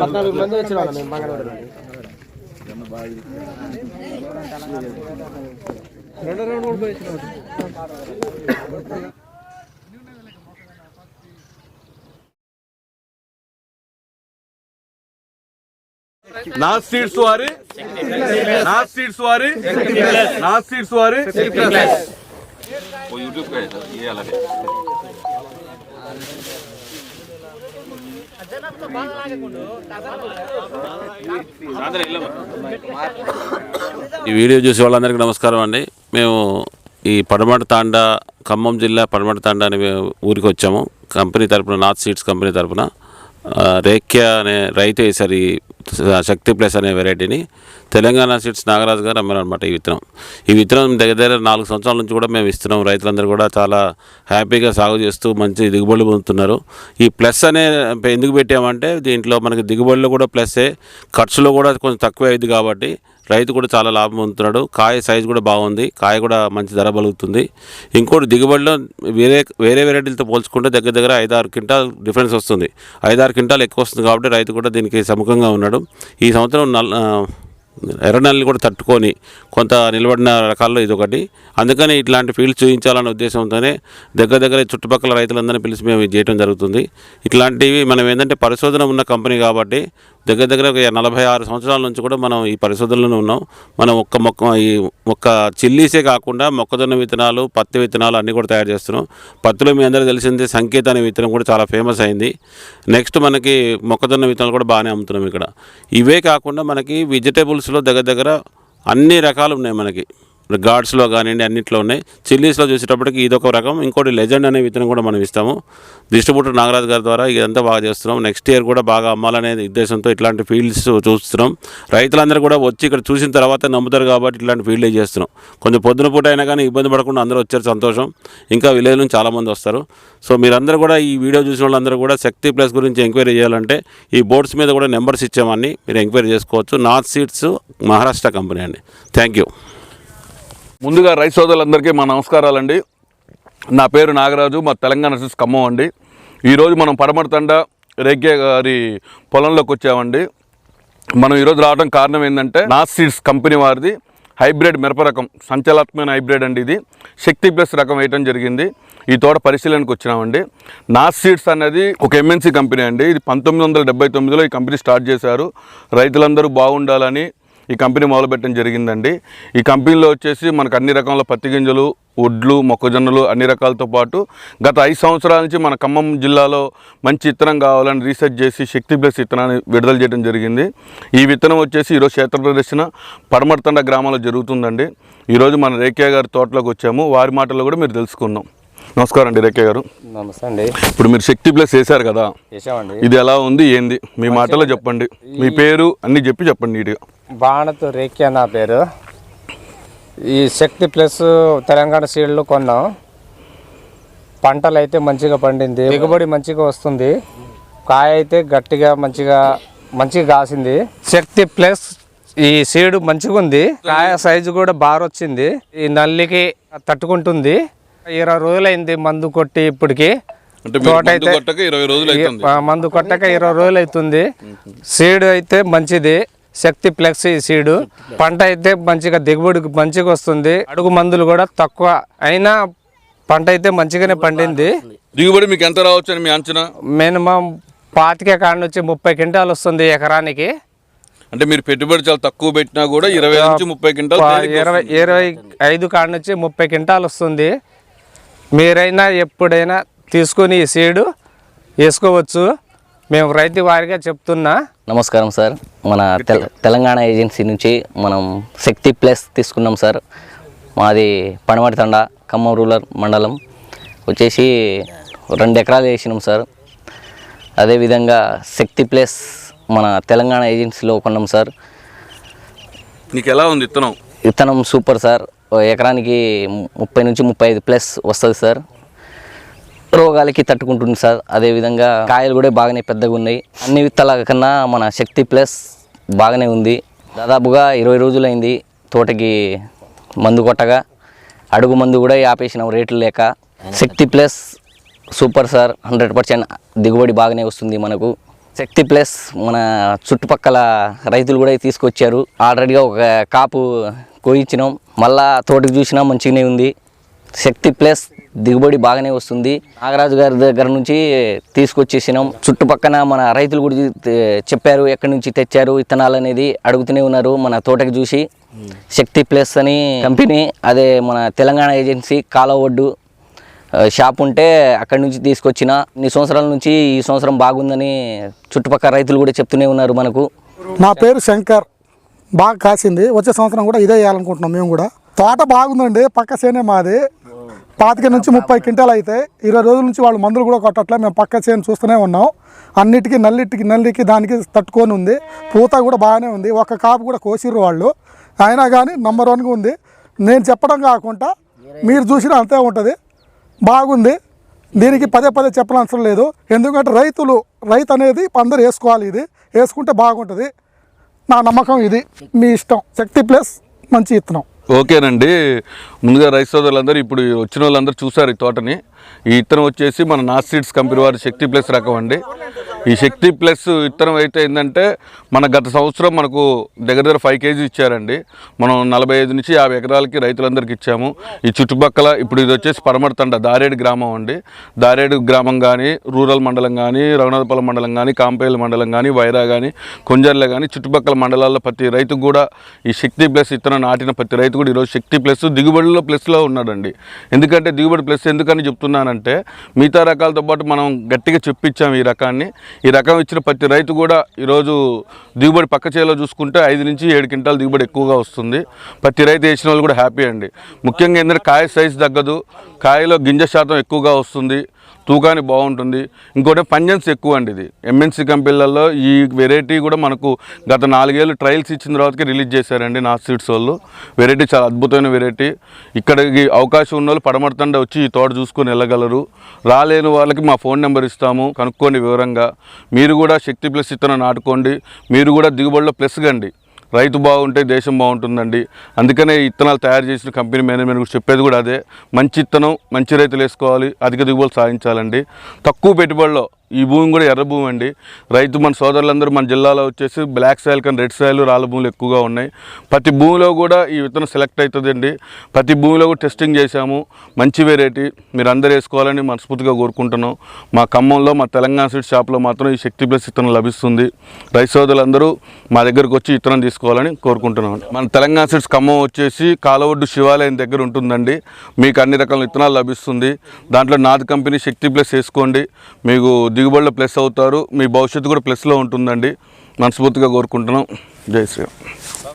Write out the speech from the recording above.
పద్నాలుగు మంది వచ్చిన వాళ్ళం మేము మంగళవారం. రెండు రెండు. నార్త్ సీట్స్ వారి నార్త్ సీట్స్ వారి వారి ఈ వీడియో చూసే వాళ్ళందరికీ నమస్కారం అండి. మేము ఈ పడమట తాండా ఖమ్మం జిల్లా పడమట తాండా మేము ఊరికి వచ్చాము. కంపెనీ తరపున నార్త్ సీడ్స్ కంపెనీ తరపున. రేఖ్య అనే రైతు వేశారు ఈ శక్తి ప్లస్ అనే వెరైటీని. తెలంగాణ సీడ్స్ నాగరాజు గారు అమ్మారనమాట ఈ విత్తనం. ఈ విత్తనం దగ్గర దగ్గర నాలుగు సంవత్సరాల నుంచి కూడా మేము ఇస్తున్నాం. రైతులందరూ కూడా చాలా హ్యాపీగా సాగు చేస్తూ మంచి దిగుబడులు పొందుతున్నారు. ఈ ప్లస్ అనే ఎందుకు పెట్టామంటే దీంట్లో మనకి దిగుబడిలో కూడా ప్లస్సే ఖర్చులో కూడా కొంచెం తక్కువ అయింది కాబట్టి రైతు కూడా చాలా లాభం పొందుతున్నాడు. కాయ సైజు కూడా బాగుంది. కాయ కూడా మంచి ధర బలుగుతుంది ఇంకోటి దిగుబడిలో వేరే వేరే వెరైటీలతో పోల్చుకుంటే దగ్గర దగ్గర ఐదారు క్వింటాల్ డిఫరెన్స్ వస్తుంది. ఐదారు క్వింటాల్ ఎక్కువ వస్తుంది కాబట్టి రైతు కూడా దీనికి సముఖంగా ఉన్నాడు. ఈ సంవత్సరం నల్ ఆ, ఎర్రనల్ని కూడా తట్టుకొని కొంత నిలబడిన రకాల్లో ఇది ఒకటి అందుకని ఇట్లాంటి ఫీల్డ్స్ చూపించాలనే ఉద్దేశంతోనే దగ్గర దగ్గర చుట్టుపక్కల రైతులందరినీ పిలిచి మేము చేయడం జరుగుతుంది. ఇట్లాంటివి మనం ఏంటంటే పరిశోధన ఉన్న కంపెనీ కాబట్టి దగ్గర దగ్గర ఒక నలభై ఆరు సంవత్సరాల నుంచి కూడా మనం ఈ పరిశోధనలోనే ఉన్నాం. మనం ఒక్క మొక్క ఈ ఒక్క చిల్లీసే కాకుండా మొక్కజొన్న విత్తనాలు పత్తి విత్తనాలు అన్నీ కూడా తయారు చేస్తున్నాం. పత్తిలో మీ అందరూ తెలిసింది సంకేత అనే విత్తనం కూడా చాలా ఫేమస్ అయింది. నెక్స్ట్ మనకి మొక్కజొన్న విత్తనాలు కూడా బాగానే అమ్ముతున్నాం ఇక్కడ. ఇవే కాకుండా మనకి వెజిటేబుల్స్లో దగ్గర దగ్గర అన్ని రకాలు ఉన్నాయి మనకి. గాడ్స్లో కానివ్వండి అన్నింటిలో ఉన్నాయి. చిల్లీస్లో చూసేటప్పటికి ఇదొక రకం. ఇంకోటి లెజెండ్ అనే విత్తనం కూడా మనం ఇస్తాము. డిస్ట్రిబ్యూటర్ నాగరాజ్ గారి ద్వారా ఇదంతా బాగా చేస్తున్నాం. నెక్స్ట్ ఇయర్ కూడా బాగా అమ్మాలనే ఉద్దేశంతో ఇట్లాంటి ఫీల్డ్స్ చూస్తున్నాం. రైతులందరూ కూడా వచ్చి ఇక్కడ చూసిన తర్వాత నమ్ముతారు కాబట్టి ఇట్లాంటి ఫీల్డే చేస్తున్నాం. కొంచెం పొద్దున పూట అయినా కానీ ఇబ్బంది పడకుండా అందరూ వచ్చారు సంతోషం. ఇంకా విలేజ్ నుంచి చాలామంది వస్తారు. సో మీరందరూ కూడా ఈ వీడియో చూసిన వాళ్ళందరూ కూడా శక్తి ప్లస్ గురించి ఎంక్వైరీ చేయాలంటే ఈ బోర్డ్స్ మీద కూడా నెంబర్స్ ఇచ్చామని మీరు ఎంక్వైరీ చేసుకోవచ్చు. నార్త్ సీడ్స్ మహారాష్ట్ర కంపెనీ అండి. Thank you. ముందుగా రైతు సోదరులందరికీ మా నమస్కారాలండి. నా పేరు నాగరాజు మా తెలంగాణ సిస్ ఖమ్మం అండి. ఈరోజు మనం పడమడతండ రేగ్య గారి పొలంలోకి వచ్చామండి. మనం ఈరోజు రావడం కారణం ఏంటంటే నాస్ సీడ్స్ కంపెనీ వారిది. హైబ్రిడ్ మిరప రకం సంచలనాత్మకమైన హైబ్రిడ్ అండి ఇది. శక్తి ప్లస్ రకం వేయటం జరిగింది. ఈ తోట పరిశీలనకు వచ్చినామండి. నాస్ సీడ్స్ అనేది ఒక ఎంఎన్సీ కంపెనీ అండి. ఇది పంతొమ్మిది వందల డెబ్బై తొమ్మిదిలో ఈ కంపెనీ స్టార్ట్ చేశారు. రైతులందరూ బాగుండాలని ఈ కంపెనీ మొదలుపెట్టడం జరిగిందండి. ఈ కంపెనీలో వచ్చేసి మనకు అన్ని రకాల పత్తి గింజలు వడ్లు మొక్కజొన్నలు అన్ని రకాలతో పాటు గత ఐదు సంవత్సరాల నుంచి మన ఖమ్మం జిల్లాలో మంచి విత్తనం కావాలని రీసెర్చ్ చేసి శక్తి ప్లస్ విత్తనాన్ని విడుదల చేయడం జరిగింది. ఈ విత్తనం వచ్చేసి ఈరోజు క్షేత్ర ప్రదర్శన పడమర్తండ గ్రామంలో జరుగుతుందండి. ఈరోజు మన రేఖయ్య గారి తోటలోకి వచ్చాము. వారి మాటల్లో కూడా మీరు తెలుసుకుందాం. నమస్కారం అండి రేఖయ్య గారు. నమస్తే అండి. ఇప్పుడు మీరు శక్తి ప్లస్ వేశారు కదా? చేసామండి ఇది ఎలా ఉంది? ఏంది? మీ మాటలో చెప్పండి. మీ పేరు అన్ని చెప్పి చెప్పండి నీట్గా. బాణత్ రేఖ్య నా పేరు. ఈ శక్తి ప్లస్ తెలంగాణ సీడ్లు కొన్నాం. పంటలు అయితే మంచిగా పండింది. దిగుబడి మంచిగా వస్తుంది. కాయ అయితే గట్టిగా మంచిగా మంచిగా కాసింది. శక్తి ప్లస్ ఈ సీడ్ మంచిగా ఉంది కాయ సైజు కూడా బాగా వచ్చింది ఈ నల్లికి తట్టుకుంటుంది. ఇరవై రోజులైంది మందు కొట్టి ఇప్పటికి. తోట అయితే మందు కొట్టక ఇరవై రోజులు అవుతుంది సీడ్ అయితే మంచిది. శక్తి ఈ సీడు. పంట అయితే మంచిగా దిగుబడి మంచిగా వస్తుంది. అడుగు మందులు కూడా తక్కువ అయినా పంట అయితే మంచిగానే పండింది. దిగుబడి మీకు ఎంత రావచ్చు అని మీ అంచనా? మినిమం పాతిక కాడ నుంచి ముప్పై క్వింటాలు వస్తుంది ఎకరానికి. అంటే మీరు పెట్టుబడి చాలా తక్కువ పెట్టినా కూడా ఇరవై నుంచి ముప్పై క్వింటాల్ ఇరవై ఇరవై ఐదు కాడ నుంచి ముప్పై క్వింటాలు వస్తుంది. మీరైనా ఎప్పుడైనా తీసుకొని ఈ సీడు వేసుకోవచ్చు. మేము రైతు వారిగా చెప్తున్నా. నమస్కారం సార్. మన తెల తెలంగాణ ఏజెన్సీ నుంచి మనం శక్తి ప్లస్ తీసుకున్నాం సార్. మాది పనమటి తండ ఖమ్మం రూరల్ మండలం. వచ్చేసి రెండు ఎకరాలు వేసినాం సార్. అదేవిధంగా శక్తి ప్లస్ మన తెలంగాణ ఏజెన్సీలో కొన్నాం సార్. నీకు ఎలా ఉంది ఇత్తనం? విత్తనం సూపర్ సార్. ఎకరానికి ముప్పై నుంచి ముప్పై ఐదు ప్లస్ వస్తుంది సార్. రోగాలకి తట్టుకుంటుంది సార్. అదేవిధంగా కాయలు కూడా బాగానే పెద్దగా ఉన్నాయి. అన్ని విత్తాల కన్నా మన శక్తి ప్లస్ బాగానే ఉంది. దాదాపుగా ఇరవై రోజులైంది తోటకి మందు కొట్టగా అడుగు మందు కూడా ఆపేసినాం రేట్లు లేక. Shakti plus super sir hundred percent దిగుబడి బాగానే వస్తుంది మనకు. శక్తి ప్లస్ మన చుట్టుపక్కల రైతులు కూడా తీసుకొచ్చారు. ఆల్రెడీగా ఒక కాపు కోయించినాం. మళ్ళా తోటకి చూసినా మంచిగానే ఉంది. శక్తి ప్లస్ దిగుబడి బాగానే వస్తుంది. నాగరాజు గారి దగ్గర నుంచి తీసుకొచ్చేసినాం. చుట్టుపక్కన మన రైతులు కూడా చెప్పారు ఎక్కడి నుంచి తెచ్చారు విత్తనాలు అనేది అడుగుతూనే ఉన్నారు మన తోటకి చూసి. శక్తి ప్లస్ అని కంపెనీ అదే మన తెలంగాణ ఏజెన్సీ కాలవొడ్డు షాప్ ఉంటే అక్కడి నుంచి తీసుకొచ్చిన. ఇన్ని సంవత్సరాల నుంచి ఈ సంవత్సరం బాగుందని చుట్టుపక్కల రైతులు కూడా చెప్తూనే ఉన్నారు మనకు. నా పేరు శంకర్. బాగా కాసింది. వచ్చే సంవత్సరం కూడా ఇదే వేయాలనుకుంటున్నాం మేము కూడా. తోట బాగుందండి. పక్క సేనే మాది. పాతిక నుంచి ముప్పై క్వింటాలు అయితే ఇరవై రోజుల నుంచి వాళ్ళు మందులు కూడా కొట్టట్లే మేము పక్క చేను చూస్తూనే ఉన్నాం. అన్నిటికీ నల్లిటికి నల్లికి దానికి తట్టుకొని ఉంది. పూత కూడా బాగానే ఉంది. ఒక కాపు కూడా కోసిర్రు వాళ్ళు. అయినా కానీ నంబర్ వన్గా ఉంది. నేను చెప్పడం కాకుండా మీరు చూసినా అంతే ఉంటుంది. బాగుంది. దీనికి పదే పదే చెప్పనవసరం లేదు. ఎందుకంటే రైతులు రైతు అనేది అందరూ వేసుకోవాలి ఇది. వేసుకుంటే బాగుంటుంది. నా నమ్మకం ఇది. మీ ఇష్టం. శక్తి ప్లస్ మంచి ఇత్తనం. ఓకేనండి. ముందుగా రైస్ సోదరులందరూ ఇప్పుడు వచ్చిన వాళ్ళందరూ చూసారు ఈ తోటని. ఈ ఇత్తనం వచ్చేసి మన నాస్ సీడ్స్ కంపెనీ వారి శక్తి ప్లస్ రకం అండి. ఈ శక్తి ప్లస్ ఇత్తనం అయితే ఏంటంటే మన గత సంవత్సరం మనకు దగ్గర దగ్గర ఫైవ్ కేజీ ఇచ్చారండి. మనం నలభై ఐదు నుంచి యాభై ఎకరాలకి రైతులందరికీ ఇచ్చాము. ఈ చుట్టుపక్కల ఇప్పుడు ఇది వచ్చేసి పరమడతండ దారేడు గ్రామం అండి. దారేడు గ్రామం కానీ రూరల్ మండలం కానీ రఘునాథపాలెం మండలం కానీ కాంపేలు మండలం కానీ వైరా కానీ కొంజర్ల కానీ చుట్టుపక్కల మండలాల్లో ప్రతి రైతుకు కూడా ఈ శక్తి ప్లస్ ఇత్తనం నాటిన ప్రతి రైతు కూడా ఈరోజు శక్తి ప్లస్ దిగుబడిలో ప్లస్లో ఉన్నాడండి. ఎందుకంటే దిగుబడి ప్లస్ ఎందుకని చెప్తున్నానంటే మిగతా రకాలతో పాటు మనం గట్టిగా చెప్పించాము ఈ రకాన్ని. ఈ రకం ఇచ్చిన ప్రతి రైతు కూడా ఈరోజు దిగుబడి పక్క చేలో చూసుకుంటే ఐదు నుంచి ఏడు క్వింటాల్ దిగుబడి ఎక్కువగా వస్తుంది. ప్రతి రైతు వేసిన వాళ్ళు కూడా హ్యాపీ అండి. ముఖ్యంగా ఏంటంటే కాయ సైజు తగ్గదు. కాయలో గింజ శాతం ఎక్కువగా వస్తుంది. తూకానికి బాగుంటుంది. ఇంకోటి పంజన్స్ ఎక్కువ అండి ఇది. ఎంఎన్సీ కంపెనీలలో ఈ వెరైటీ కూడా మనకు గత నాలుగేళ్ళు ట్రయల్స్ ఇచ్చిన తర్వాతకి రిలీజ్ చేశారండి నా సీడ్స్ వాళ్ళు. వెరైటీ చాలా అద్భుతమైన వెరైటీ. ఇక్కడికి అవకాశం ఉన్న వాళ్ళు వచ్చి ఈ తోట చూసుకొని వెళ్ళగలరు. రాలేని వాళ్ళకి మా ఫోన్ నెంబర్ ఇస్తాము కనుక్కోండి వివరంగా. మీరు కూడా శక్తి ప్లస్ ఇత్తనం నాటుకోండి. మీరు కూడా దిగుబడిలో ప్లస్ గండి రైతు బాగుంటే దేశం బాగుంటుందండి. అందుకనే ఇత్తనాలు తయారు చేసిన కంపెనీ మేనేజ్మెంట్ కూడా చెప్పేది కూడా అదే. మంచి ఇత్తనం మంచి రైతులు వేసుకోవాలి అధిక దిగుబడులు సాధించాలండి. తక్కువ పెట్టుబడిలో ఈ భూమి కూడా ఎర్ర భూమి అండి. రైతు మన సోదరులందరూ మన జిల్లాలో వచ్చేసి బ్లాక్ సాయిల్ కానీ రెడ్ సాయిల్ రాళ్ళ భూములు ఎక్కువగా ఉన్నాయి. ప్రతి భూమిలో కూడా ఈ విత్తనం సెలెక్ట్ అవుతుందండి. ప్రతి భూమిలో కూడా టెస్టింగ్ చేశాము. మంచి వెరైటీ మీరు అందరూ వేసుకోవాలని మనస్ఫూర్తిగా కోరుకుంటున్నాం. మా ఖమ్మంలో మా తెలంగాణ స్వీట్ షాప్లో మాత్రం ఈ శక్తి ప్లస్ విత్తనం లభిస్తుంది. రైతు సోదరులందరూ మా దగ్గరకు వచ్చి విత్తనం తీసుకోవాలని కోరుకుంటున్నాం. మన తెలంగాణ స్వీట్స్ ఖమ్మం వచ్చేసి కాలవొడ్డు శివాలయం దగ్గర ఉంటుందండి. మీకు అన్ని రకాల విత్తనాలు లభిస్తుంది. దాంట్లో నాది కంపెనీ శక్తి ప్లస్ వేసుకోండి. మీకు దిగుబడిలో ప్లస్ అవుతారు. మీ భవిష్యత్తు కూడా ప్లస్లో ఉంటుందండి. మనస్ఫూర్తిగా కోరుకుంటున్నాం. జై శ్రీరామ్.